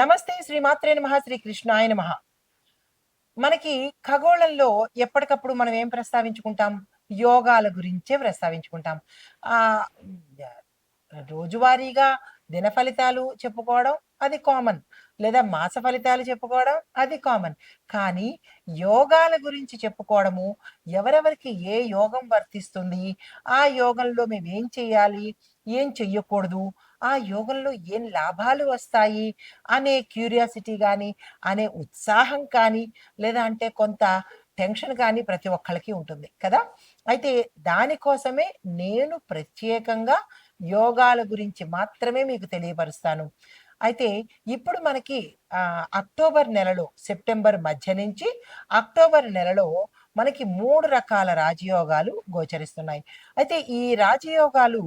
నమస్తే శ్రీమాత్రే నమ శ్రీ కృష్ణాయ నమ. మనకి ఖగోళంలో ఎప్పటికప్పుడు మనం ఏం ప్రస్తావించుకుంటాం? యోగాల గురించే ప్రస్తావించుకుంటాం. ఆ రోజువారీగా దిన ఫలితాలు చెప్పుకోవడం అది కామన్. లేదా మాస ఫలితాలు చెప్పుకోవడం అది కామన్. కానీ యోగాల గురించి చెప్పుకోవడము ఎవరెవరికి ఏ యోగం వర్తిస్తుంది? ఆ యోగంలో మేము ఏం చేయాలి? ఏం చెయ్యకూడదు? ఆ యోగంలో ఏం లాభాలు వస్తాయి? అనే క్యూరియాసిటీ కానీ అనే ఉత్సాహం కానీ లేదా అంటే కొంత టెన్షన్ కానీ ప్రతి ఒక్కళ్ళకి ఉంటుంది కదా? అయితే దానికోసమే నేను ప్రత్యేకంగా యోగాల గురించి మాత్రమే మీకు తెలియపరుస్తాను. అయితే ఇప్పుడు మనకి అక్టోబర్ నెలలో సెప్టెంబర్ మధ్య నుంచి అక్టోబర్ నెలలో మనకి మూడు రకాల రాజయోగాలు గోచరిస్తున్నాయి. అయితే ఈ రాజయోగాలు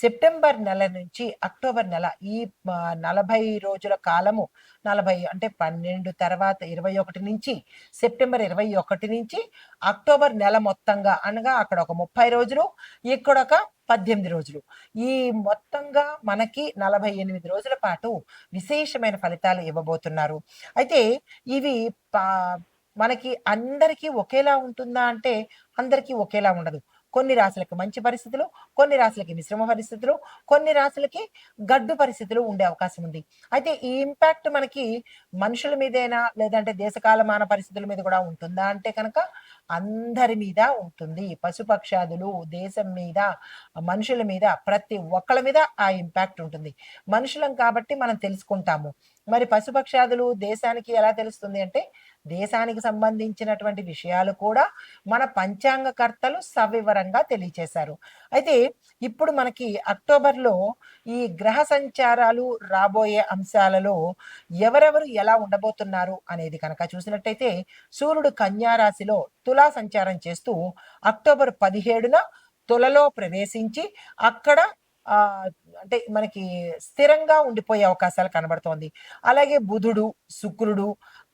సెప్టెంబర్ నెల నుంచి అక్టోబర్ నెల ఈ నలభై రోజుల కాలము నలభై అంటే పన్నెండు తర్వాత ఇరవై ఒకటి నుంచి సెప్టెంబర్ ఇరవై ఒకటి నుంచి అక్టోబర్ నెల మొత్తంగా అనగా అక్కడ ఒక ముప్పై రోజులు ఇక్కడ ఒక పద్దెనిమిది రోజులు. ఈ మొత్తంగా మనకి నలభై ఎనిమిది రోజుల పాటు విశేషమైన ఫలితాలు ఇవ్వబోతున్నారు. అయితే ఇవి మనకి అందరికీ ఒకేలా ఉంటుందా అంటే అందరికీ ఒకేలా ఉండదు. కొన్ని రాశులకి మంచి పరిస్థితులు కొన్ని రాశులకి మిశ్రమ పరిస్థితులు కొన్ని రాశులకి గడ్డు పరిస్థితులు ఉండే అవకాశం ఉంది. అయితే ఈ ఇంపాక్ట్ మనకి మనుషుల మీదైనా? లేదంటే దేశకాలమాన పరిస్థితుల మీద కూడా ఉంటుందా అంటే కనుక అందరి మీద ఉంటుంది. పశుపక్షాదులు దేశం మీద మనుషుల మీద ప్రతి ఒక్కళ్ళ మీద ఆ ఇంపాక్ట్ ఉంటుంది. మనుషులం కాబట్టి మనం తెలుసుకుంటాము. మరి పశుపక్షాదులు దేశానికి ఎలా తెలుస్తుంది అంటే దేశానికి సంబంధించినటువంటి విషయాలు కూడా మన పంచాంగకర్తలు సవివరంగా తెలియచేశారు. అయితే ఇప్పుడు మనకి అక్టోబర్లో ఈ గ్రహ సంచారాలు రాబోయే అంశాలలో ఎవరెవరు ఎలా ఉండబోతున్నారు అనేది కనుక చూసినట్టయితే సూర్యుడు కన్యారాశిలో తుల తులా సంచారం చేస్తూ అక్టోబర్ పదిహేడున తులలో ప్రవేశించి అక్కడ అంటే మనకి స్థిరంగా ఉండిపోయే అవకాశాలు కనబడుతోంది. అలాగే బుధుడు శుక్రుడు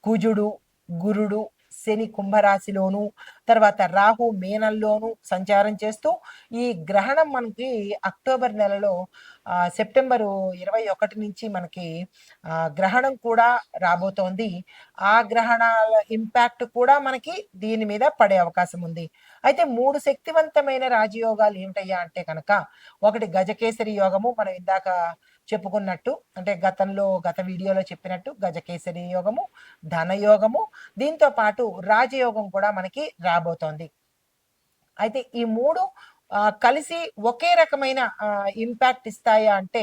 కుజుడు గురుడు శని కుంభరాశిలోను తర్వాత రాహు మీనంలోను సంచారం చేస్తూ ఈ గ్రహణం మనకి అక్టోబర్ నెలలో సెప్టెంబరు ఇరవై ఒకటి నుంచి మనకి గ్రహణం కూడా రాబోతోంది. ఆ గ్రహణాల ఇంపాక్ట్ కూడా మనకి దీని మీద పడే అవకాశం ఉంది. అయితే మూడు శక్తివంతమైన రాజయోగాలు ఏమిటయ్యా అంటే కనుక ఒకటి గజకేసరి యోగము మనం ఇందాక చెప్పుకున్నట్టు అంటే గతంలో గత వీడియోలో చెప్పినట్టు గజకేసరి యోగము ధనయోగము దీంతో పాటు రాజయోగం కూడా మనకి రాబోతోంది. అయితే ఈ మూడు కలిసి ఒకే రకమైన ఇంపాక్ట్ ఇస్తాయా అంటే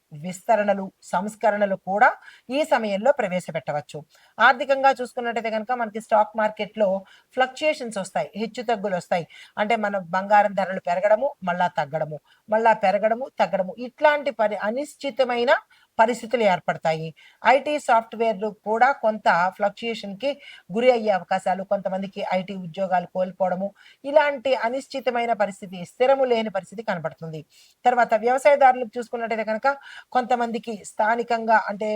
విస్తరణలు సంస్కరణలు కూడా ఈ సమయంలో ప్రవేశపెట్టవచ్చు. ఆర్థికంగా చూసుకున్నట్టయితే కనుక మనకి స్టాక్ మార్కెట్లో ఫ్లక్చుయేషన్స్ వస్తాయి హెచ్చు తగ్గులు వస్తాయి. అంటే మన బంగారం ధరలు పెరగడము మళ్ళా తగ్గడము మళ్ళా పెరగడము తగ్గడము. ఇట్లాంటి పరి అనిశ్చితమైన పరిస్థితులు ఏర్పడతాయి. ఐటీ సాఫ్ట్వేర్లు కూడా కొంత ఫ్లక్చుయేషన్కి గురి అయ్యే అవకాశాలు కొంతమందికి ఐటీ ఉద్యోగాలు కోల్పోవడము ఇలాంటి అనిశ్చితమైన పరిస్థితి స్థిరము లేని పరిస్థితి కనబడుతుంది. తర్వాత వ్యవసాయదారులకు చూసుకున్నట్టయితే కనుక కొంతమందికి స్థానికంగా అంటే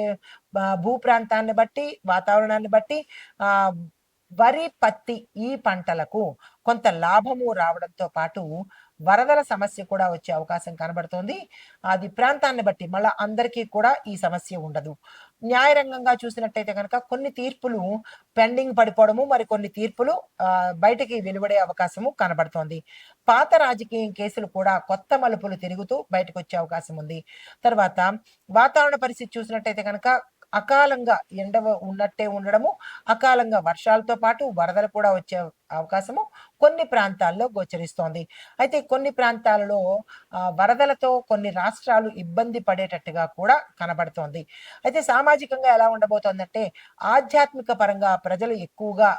భూ ప్రాంతాన్ని బట్టి వాతావరణాన్ని బట్టి ఆ వరి పత్తి ఈ పంటలకు కొంత లాభము రావడంతో పాటు వరదల సమస్య కూడా వచ్చే అవకాశం కనబడుతోంది. అది ప్రాంతాన్ని బట్టి మళ్ళా అందరికీ కూడా ఈ సమస్య ఉండదు. న్యాయరంగంగా చూసినట్టయితే కనుక కొన్ని తీర్పులు పెండింగ్ పడిపోవడము మరి కొన్ని తీర్పులు బయటికి వెలువడే అవకాశము కనబడుతోంది. పాత రాజకీయ కేసులు కూడా కొత్త మలుపులు తిరుగుతూ బయటకు వచ్చే అవకాశం ఉంది. తర్వాత వాతావరణ పరిస్థితి చూసినట్టయితే కనుక అకాలంగా ఎండ ఉన్నట్టే ఉండడము అకాలంగా వర్షాలతో పాటు వరదలు కూడా వచ్చే అవకాశము కొన్ని ప్రాంతాల్లో గోచరిస్తోంది. అయితే కొన్ని ప్రాంతాలలో వరదలతో కొన్ని రాష్ట్రాలు ఇబ్బంది పడేటట్టుగా కూడా కనబడుతోంది. అయితే సామాజికంగా ఎలా ఉండబోతోందంటే ఆధ్యాత్మిక పరంగా ప్రజలు ఎక్కువగా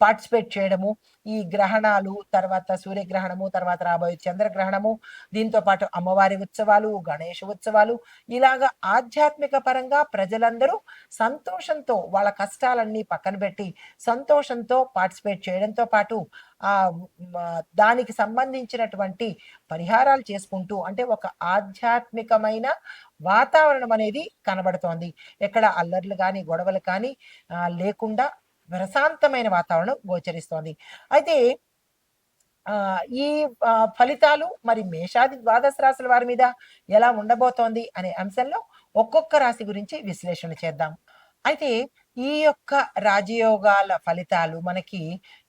పార్టిసిపేట్ చేయడము ఈ గ్రహణాలు తర్వాత సూర్యగ్రహణము తర్వాత రాబోయే చంద్రగ్రహణము దీంతో పాటు అమ్మవారి ఉత్సవాలు గణేష ఉత్సవాలు ఇలాగా ఆధ్యాత్మిక పరంగా ప్రజలందరూ సంతోషంతో వాళ్ళ కష్టాలన్నీ పక్కన పెట్టి సంతోషంతో పార్టిసిపేట్ చేయడంతో పాటు ఆ దానికి సంబంధించినటువంటి పరిహారాలు చేసుకుంటూ అంటే ఒక ఆధ్యాత్మికమైన వాతావరణం అనేది కనబడుతోంది. ఎక్కడ అల్లర్లు కానీ గొడవలు కానీ లేకుండా ప్రశాంతమైన వాతావరణం గోచరిస్తోంది. అయితే ఈ ఫలితాలు మరి మేషాది ద్వాదశ రాశుల వారి మీద ఎలా ఉండబోతోంది అనే అంశంలో ఒక్కొక్క రాశి గురించి విశ్లేషణ చేద్దాం. అయితే ఈ యొక్క రాజయోగాల ఫలితాలు మనకి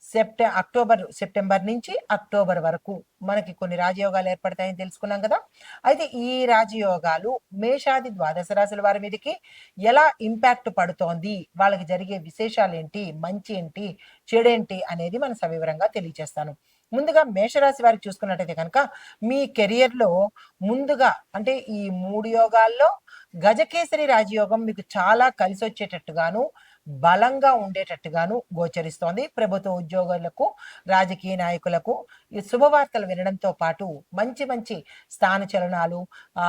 సెప్టె అక్టోబర్ సెప్టెంబర్ నుంచి అక్టోబర్ వరకు మనకి కొన్ని రాజయోగాలు ఏర్పడతాయని తెలుసుకున్నాం కదా. అయితే ఈ రాజయోగాలు మేషాది ద్వాదశ రాశుల వారి మీదకి ఎలా ఇంపాక్ట్ పడుతోంది? వాళ్ళకి జరిగే విశేషాలు ఏంటి? మంచి ఏంటి? చెడేంటి అనేది మనం సవివరంగా తెలియజేస్తాను ముందుగా మేషరాశి వారికి చూసుకున్నట్టయితే కనుక మీ కెరియర్లో ముందుగా అంటే ఈ మూడు యోగాల్లో గజకేసరి రాజయోగం మీకు చాలా కలిసి వచ్చేటట్టుగాను బలంగా ఉండేటట్టుగాను గోచరిస్తోంది. ప్రభుత్వ ఉద్యోగులకు రాజకీయ నాయకులకు ఈ శుభవార్తలు వినడంతో పాటు మంచి మంచి స్థాన చలనాలు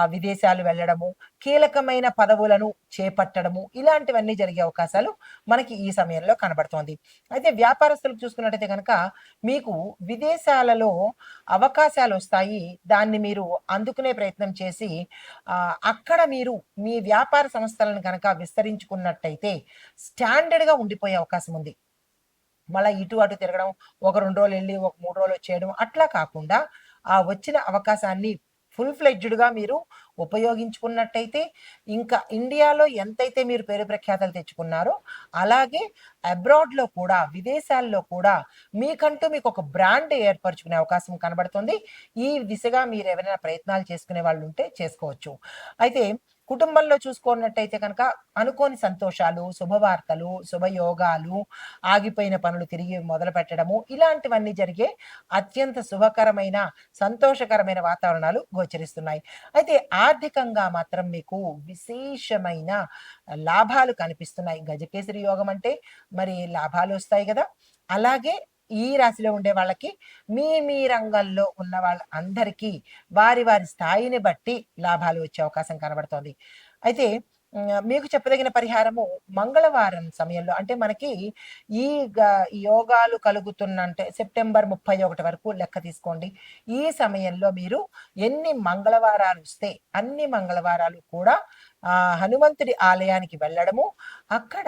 విదేశాలు వెళ్ళడము కీలకమైన పదవులను చేపట్టడము ఇలాంటివన్నీ జరిగే అవకాశాలు మనకి ఈ సమయంలో కనబడుతోంది. అయితే వ్యాపారస్తులకు చూసుకున్నట్టయితే కనుక మీకు విదేశాలలో అవకాశాలు వస్తాయి దాన్ని మీరు అందుకునే ప్రయత్నం చేసి అక్కడ మీరు మీ వ్యాపార సంస్థలను కనుక విస్తరించుకున్నట్టయితే స్టాండర్డ్గా ఉండిపోయే అవకాశం ఉంది. మళ్ళీ ఇటు అటు తిరగడం ఒక రెండు రోజులు వెళ్ళి ఒక మూడు రోజులు వచ్చేయడం అట్లా కాకుండా ఆ వచ్చిన అవకాశాన్ని ఫుల్ ఫ్లెడ్జ్డ్గా మీరు ఉపయోగించుకున్నట్టయితే ఇంకా ఇండియాలో ఎంతైతే మీరు పేరు ప్రఖ్యాతలు తెచ్చుకున్నారో అలాగే అబ్రాడ్లో కూడా విదేశాల్లో కూడా మీకంటూ మీకు ఒక బ్రాండ్ ఏర్పరచుకునే అవకాశం కనబడుతుంది. ఈ దిశగా మీరు ఏమైనా ప్రయత్నాలు చేసుకునే వాళ్ళు ఉంటే చేసుకోవచ్చు. అయితే కుటుంబంలో చూసుకున్నట్టయితే కనుక అనుకోని సంతోషాలు శుభవార్తలు శుభయోగాలు ఆగిపోయిన పనులు తిరిగి మొదలు పెట్టడము ఇలాంటివన్నీ జరిగే అత్యంత శుభకరమైన సంతోషకరమైన వాతావరణాలు గోచరిస్తున్నాయి. అయితే ఆర్థికంగా మాత్రం మీకు విశేషమైన లాభాలు కనిపిస్తున్నాయి. గజకేసరి యోగం అంటే మరి లాభాలు వస్తాయి కదా. అలాగే ఈ రాశిలో ఉండే వాళ్ళకి మీ మీ రంగంలో ఉన్న వాళ్ళ అందరికీ వారి వారి స్థాయిని బట్టి లాభాలు వచ్చే అవకాశం కనబడుతోంది. అయితే మీకు చెప్పదగిన పరిహారము మంగళవారం సమయంలో అంటే మనకి ఈ గ- ఈ యోగాలు కలుగుతున్న అంటే సెప్టెంబర్ ముప్పై ఒకటి వరకు లెక్క తీసుకోండి. ఈ సమయంలో మీరు ఎన్ని మంగళవారాలు వస్తే అన్ని మంగళవారాలు కూడా ఆ హనుమంతుడి ఆలయానికి వెళ్ళడము. అక్కడ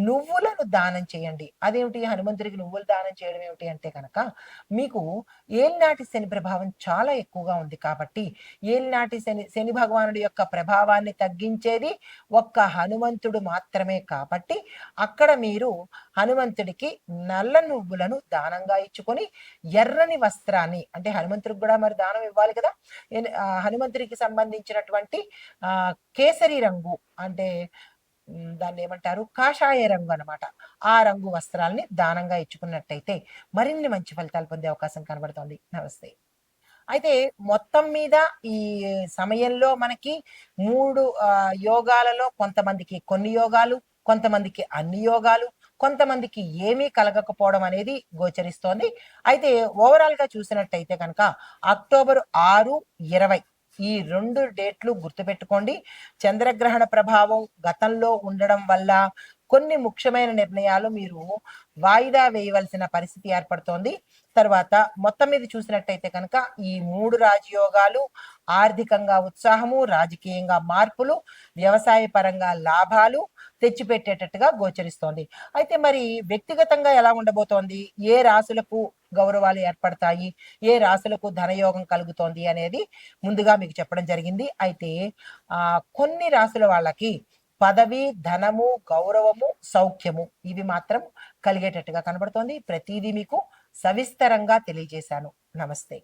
నువ్వులను దానం చేయండి. అదేమిటి? హనుమంతుడికి నువ్వులు దానం చేయడం ఏమిటి అంటే కనుక మీకు ఏలినాటి శని ప్రభావం చాలా ఎక్కువగా ఉంది కాబట్టి ఏలినాటి శని శని భగవానుడి యొక్క ప్రభావాన్ని తగ్గించేది ఒక్క హనుమంతుడు మాత్రమే కాబట్టి అక్కడ మీరు హనుమంతుడికి నల్ల నువ్వులను దానంగా ఇచ్చుకొని ఎర్రని వస్త్రాన్ని అంటే హనుమంతుడికి కూడా మరి దానం ఇవ్వాలి కదా? హనుమంతుడికి సంబంధించినటువంటి ఆ కేసరి రంగు అంటే దాన్ని ఏమంటారు? కాషాయ రంగు అనమాట ఆ రంగు వస్త్రాల్ని దానంగా ఇచ్చుకున్నట్టయితే మరిన్ని మంచి ఫలితాలు పొందే అవకాశం కనబడుతోంది. నమస్తే. అయితే మొత్తం మీద ఈ సమయంలో మనకి మూడు యోగాలలో కొంతమందికి కొన్ని యోగాలు కొంతమందికి అన్ని యోగాలు కొంతమందికి ఏమీ కలగకపోవడం అనేది గోచరిస్తోంది. అయితే ఓవరాల్గా చూసినట్టయితే కనుక అక్టోబర్ ఆరు ఇరవై ఈ రెండు డేట్లు గుర్తుపెట్టుకోండి. చంద్రగ్రహణ ప్రభావం గతంలో ఉండడం వల్ల కొన్ని ముఖ్యమైన నిర్ణయాలు మీరు వాయిదా వేయవలసిన పరిస్థితి ఏర్పడుతోంది. తర్వాత మొత్తం మీద చూసినట్టయితే కనుక ఈ మూడు రాజయోగాలు ఆర్థికంగా ఉత్సాహము రాజకీయంగా మార్పులు వ్యవసాయ పరంగా లాభాలు తెచ్చిపెట్టేటట్టుగా గోచరిస్తోంది. అయితే మరి వ్యక్తిగతంగా ఎలా ఉండబోతోంది? ఏ రాశులకు గౌరవాలు ఏర్పడతాయి? ఏ రాశులకు ధనయోగం కలుగుతోంది అనేది ముందుగా మీకు చెప్పడం జరిగింది. అయితే ఆ కొన్ని రాశుల వాళ్ళకి పదవి ధనము గౌరవము సౌఖ్యము ఇవి మాత్రం కలిగేటట్టుగా కనబడుతోంది. ప్రతిదీ మీకు సవిస్తరంగా తెలియజేశాను. నమస్తే.